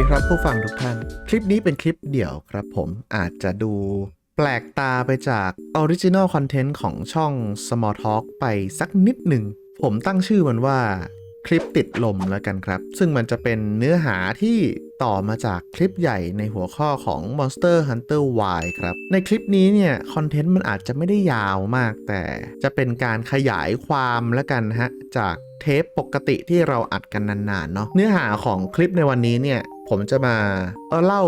ดีครับผู้ฟังทุกท่าน คลิปนี้เป็นคลิปเดี่ยวครับผมอาจจะดูแปลกตาไปจากออริจิน l ลคอนเทนต์ของช่อง Small Talk ไปสักนิดหนึ่ง ผมตั้งชื่อมันว่าคลิปติดลมแล้วกันครับ ซึ่งมันจะเป็นเนื้อหาที่ต่อมาจากคลิปใหญ่ในหัวข้อของ Monster Hunter Y ครับ ในคลิปนี้เนี่ย คอนเทนต์มันอาจจะไม่ได้ยาวมาก แต่จะเป็นการขยายความแล้วกันฮะ จากเทปปกติที่เราอัดกันนานๆเนาะเนื้อหาของคลิปในวันนี้เนี่ย ผมจะมาเอ่อเล่า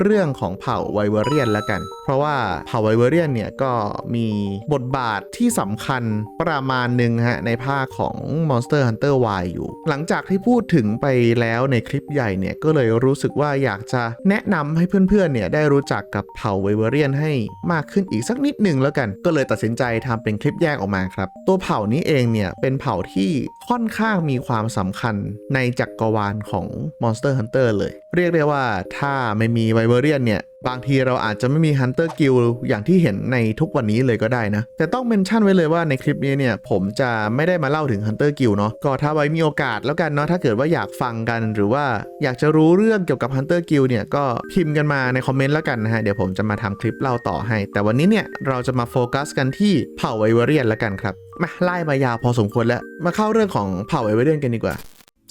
เรื่องของเผ่าไวเวอเรียนแล้วกัน เพราะว่าเผ่าไวเวอเรียนเนี่ยก็มีบทบาทที่สำคัญประมาณหนึ่งฮะในภาคของ Monster Hunter Y อยู่ หลังจากที่พูดถึงไปแล้วในคลิปใหญ่เนี่ยก็เลยรู้สึกว่าอยากจะแนะนำให้เพื่อนๆเนี่ยได้รู้จักกับเผ่าไวเวอเรียนให้มากขึ้นอีกสักนิดหนึ่งแล้วกัน ก็เลยตัดสินใจทำเป็นคลิปแยกออกมาครับ ตัวเผ่านี้เองเนี่ยเป็นเผ่าที่ค่อนข้างมีความสำคัญในจักรวาลของ Monster Hunter เลยเรียกได้ว่าถ้าไม่มีไวเวอเรียนเนี่ยบางทีเราอาจจะไม่มี Hunter Guild อย่างที่เห็นในทุกวันนี้เลยก็ได้นะ แต่ต้องเมนชั่นไว้เลยว่าในคลิปนี้เนี่ย ผมจะไม่ได้มาเล่าถึง Hunter Guild เนาะก็ถ้าไว้มีโอกาสแล้วกันเนาะถ้าเกิดว่าอยากฟังกันหรือว่าอยากจะรู้เรื่องเกี่ยวกับ Hunter Guild เนี่ย ก็พิมพ์กันมาในคอมเมนต์แล้วกันนะฮะ เดี๋ยวผมจะมาทำคลิปเล่าต่อให้ แต่วันนี้เนี่ยเราจะมาโฟกัสกันที่เผ่าไวเวอเรียนแล้วกันครับมาไล่มายาวพอสมควรแล้วมาเข้าเรื่องของเผ่าไวเวอเรียนกันดีกว่า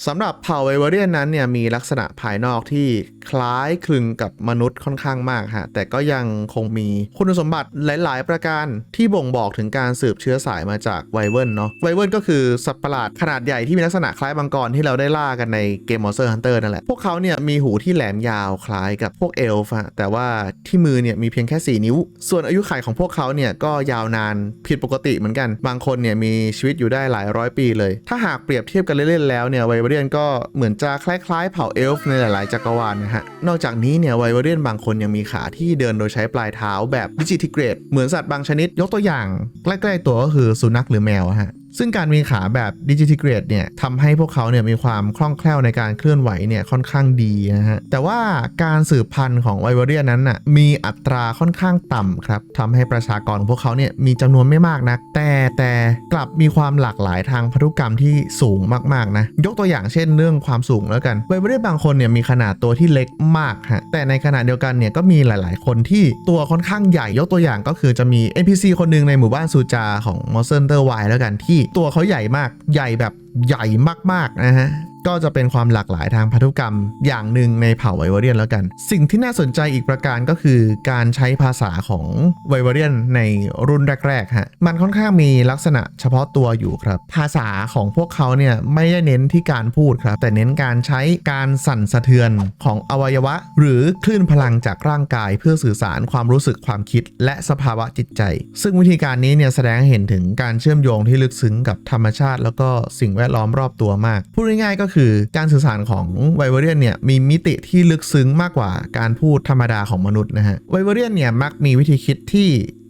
สำหรับเผ่าไวเวอเรียนนั้นเนี่ยมีลักษณะภายนอกที่คล้ายคลึงกับมนุษย์ค่อนข้างมากฮะแต่ก็ยังคงมีคุณสมบัติหลาย ๆ ประการที่บ่งบอกถึงการสืบเชื้อสายมาจากไวเวิร์นเนาะไวเวิร์นก็คือสัตว์ประหลาดขนาดใหญ่ที่มีลักษณะคล้ายมังกรที่เราได้ล่ากันในเกม Monster Hunter นั่นแหละ พวกเขาเนี่ยมีหูที่แหลมยาวคล้ายกับพวกเอลฟ์ฮะแต่ว่าที่มือเนี่ยมีเพียงแค่ 4 นิ้ว ส่วนอายุขัยของพวกเขาเนี่ยก็ยาวนานผิดปกติเหมือนกัน บางคนเนี่ยมีชีวิตอยู่ได้หลายร้อยปีเลย ถ้าหากเปรียบเทียบกันเล่นๆแล้วเนี่ยไวเวเรียนก็เหมือนจะคล้ายๆ เผ่าเอลฟ์ในหลายๆจักรวาลนะฮะ นอกจากนี้เนี่ยไวเวอเรียนบางคนยังมีขาที่เดินโดยใช้ปลายเท้าแบบดิจิทิเกรด เหมือนสัตว์บางชนิดยกตัวอย่าง ใกล้ๆตัวก็คือสุนัขหรือแมวฮะ ซึ่งการมีขาแบบดิจิทิเกรดเนี่ยทำให้พวกเขาเนี่ยมีความคล่องแคล่วในการเคลื่อนไหวเนี่ยค่อนข้างดีนะฮะ แต่ว่าการสืบพันธุ์ของไวเวอเรียนั้นน่ะมีอัตราค่อนข้างต่ำครับทำให้ประชากรของพวกเขาเนี่ยมีจำนวนไม่มากนัก แต่แต่กลับมีความหลากหลายทางพันธุกรรมที่สูงมากๆนะ ยกตัวอย่างเช่นเรื่องความสูงแล้วกันไวเวอเรียบางคนเนี่ยมีขนาดตัวที่เล็กมากฮะ แต่ในขณะเดียวกันเนี่ยก็มีหลาย ๆ คนที่ตัวค่อนข้างใหญ่ ยกตัวอย่างก็คือจะมี NPC คนหนึ่งในหมู่บ้านซูจาของ Monster Hunter Y แล้วกันที่ตัวเขาใหญ่มาก ใหญ่แบบใหญ่มากๆนะฮะ ก็จะเป็นความหลากหลายทางพันธุกรรมอย่างหนึ่งในเผ่าไวเวอเรียนแล้วกัน สิ่งที่น่าสนใจอีกประการก็คือการใช้ภาษาของไวเวอเรียนในรุ่นแรกๆฮะมันค่อนข้างมีลักษณะเฉพาะตัวอยู่ครับ ภาษาของพวกเขาเนี่ยไม่ได้เน้นที่การพูดครับ แต่เน้นการใช้การสั่นสะเทือนของอวัยวะ หรือคลื่นพลังจากร่างกายเพื่อสื่อสารความรู้สึกความคิด และสภาวะจิตใจ ซึ่งวิธีการนี้เนี่ยแสดงให้เห็นถึงการเชื่อมโยงที่ลึกซึ้งกับธรรมชาติ แล้วก็สิ่งแวดล้อมรอบตัวมาก พูดง่ายๆก็คือการสื่อสารของไวเวอเรียนเนี่ยมีมิติที่ลึกซึ้งมากกว่าการพูดธรรมดาของมนุษย์นะฮะไวเวอเรียนเนี่ยมักมีวิธีคิดที่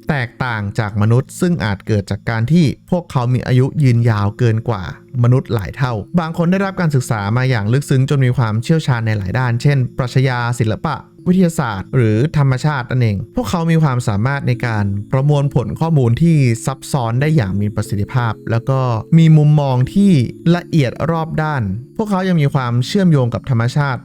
แตกต่างจากมนุษย์ ซึ่งอาจเกิดจากการที่พวกเขามีอายุยืนยาวเกินกว่ามนุษย์หลายเท่า บางคนได้รับการศึกษามาอย่างลึกซึ้งจนมีความเชี่ยวชาญในหลายด้าน เช่น ปรัชญาศิลปะวิทยาศาสตร์ หรือธรรมชาตินั่นเอง พวกเขามีความสามารถในการประมวลผลข้อมูลที่ซับซ้อนได้อย่างมีประสิทธิภาพ แล้วก็มีมุมมองที่ละเอียดรอบด้าน พวกเขายังมีความเชื่อมโยงกับธรรมชาติ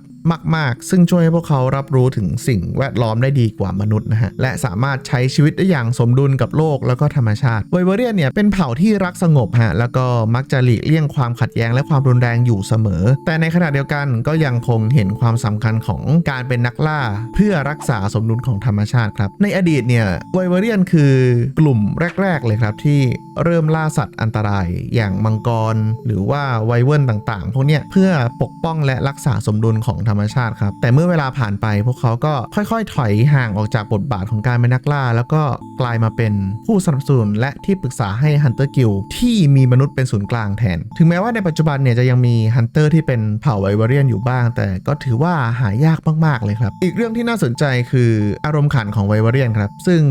มาก ๆ ซึ่งช่วยให้พวกเขารับรู้ถึงสิ่งแวดล้อมได้ดีกว่ามนุษย์นะฮะ และสามารถใช้ชีวิตได้อย่างสมดุลกับโลกแล้วก็ธรรมชาติไวเวอเรียนเนี่ยเป็นเผ่าที่รักสงบฮะ แล้วก็มักจะหลีกเลี่ยงความขัดแย้งและความรุนแรงอยู่เสมอ แต่ในขณะเดียวกันก็ยังคงเห็นความสำคัญของการเป็นนักล่า เพื่อรักษาสมดุลของธรรมชาติครับ ในอดีตเนี่ยไวเวอเรียนคือกลุ่มแรก ๆ เลยครับที่เริ่มล่าสัตว์อันตรายอย่างมังกร หรือว่าไวเวิร์นต่างๆ พวกเนี้ยเพื่อปกป้องและรักษาสมดุลของธรรมชาติครับ แต่เมื่อเวลาผ่านไปพวกเขาก็ค่อยๆ ถอยห่างออกจากบทบาทของการเป็นนักล่า แล้วก็กลายมาเป็นผู้สนับสนุนและที่ปรึกษาให้ Hunter Guild ที่มีมนุษย์เป็นศูนย์กลางแทน ถึงแม้ว่าในปัจจุบันเนี่ยจะยังมี Hunter ที่เป็นเผ่าไวเวอเรียนอยู่บ้าง แต่ก็ถือว่าหายากมากๆเลยครับ อีกเรื่องที่น่าสนใจคืออารมณ์ขันของไวเวอเรียนครับ ซึ่ง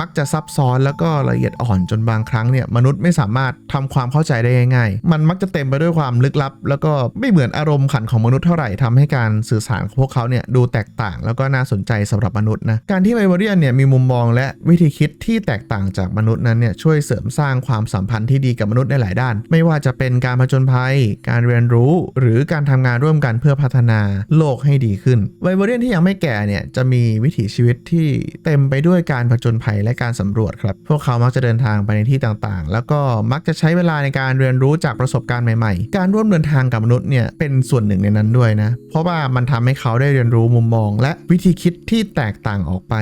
มักจะซับซ้อนแล้วก็ละเอียดอ่อนจนบางครั้งเนี่ยมนุษย์ไม่สามารถทำความเข้าใจได้ง่ายๆ มันมักจะเต็มไปด้วยความลึกลับ แล้วก็ไม่เหมือนอารมณ์ขันของมนุษย์เท่าไหร่ทำให้การสื่อสารของพวกเขาเนี่ยดูแตกต่างแล้วก็น่าสนใจสำหรับมนุษย์นะการที่ไวเวอรียนเนี่ยมีมุมมองและวิธีคิดที่แตกต่างจากมนุษย์นั้นเนี่ยช่วยเสริมสร้างความสัมพันธ์ที่ดีกับมนุษย์ในหลายด้าน ไม่ว่าจะเป็นการผจญภัย การเรียนรู้ หรือการทำงานร่วมกันเพื่อพัฒนาโลกให้ดีขึ้นไวเวอรียนที่ยังไม่แก่เนี่ยจะมีวิถีชีวิตที่เต็มไปด้วยการผจญภัยและการสำรวจครับ พวกเขามักจะเดินทางไปในที่ต่างๆ แล้วก็มักจะใช้เวลาในการเรียนรู้จากประสบการณ์ใหม่ๆ การร่วมเดินทางกับมนุษย์เนี่ยเป็นส่วนหนึ่งในนั้นด้วยนะ เพราะว่ามันทำให้เขาได้เรียนรู้มุมมอง และวิธีคิดที่แตกต่างออกไป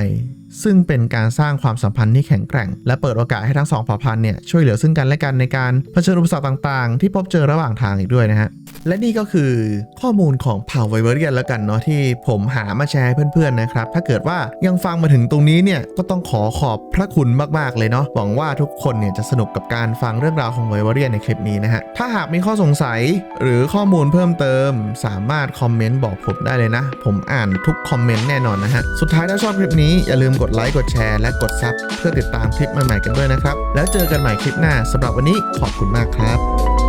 ซึ่งเป็นการสร้างความสัมพันธ์ที่แข็งแกร่ง และเปิดโอกาสให้ทั้งสองเผ่าพันธุ์เนี่ยช่วยเหลือซึ่งกันและกันในการเผชิญอุปสรรคต่าง ๆ ที่พบเจอระหว่างทางอีกด้วยนะฮะ และนี่ก็คือข้อมูลของเผ่าไวเวอร์เรียนแล้วกันเนาะที่ผมหามาแชร์ให้เพื่อนๆนะครับ ถ้าเกิดว่ายังฟังมาถึงตรงนี้เนี่ยก็ต้องขอขอบพระคุณมากๆเลยเนาะหวังว่าทุกคนเนี่ยจะสนุกกับการฟังเรื่องราวของไวเวอรียนในคลิปนี้นะฮะถ้าหากมีข้อสงสัยหรือข้อมูลเพิ่มเติม สามารถคอมเมนต์บอกผมได้เลยนะ ผมอ่านทุกคอมเมนต์แน่นอนนะฮะสุดท้ายถ้าชอบคลิปนี้อย่าลืมกดไลค์กดแชร์และกดซับเพื่อติดตามคลิปใหม่ๆกันด้วยนะครับ แล้วเจอกันใหม่คลิปหน้าสำหรับวันนี้ขอบคุณมากครับ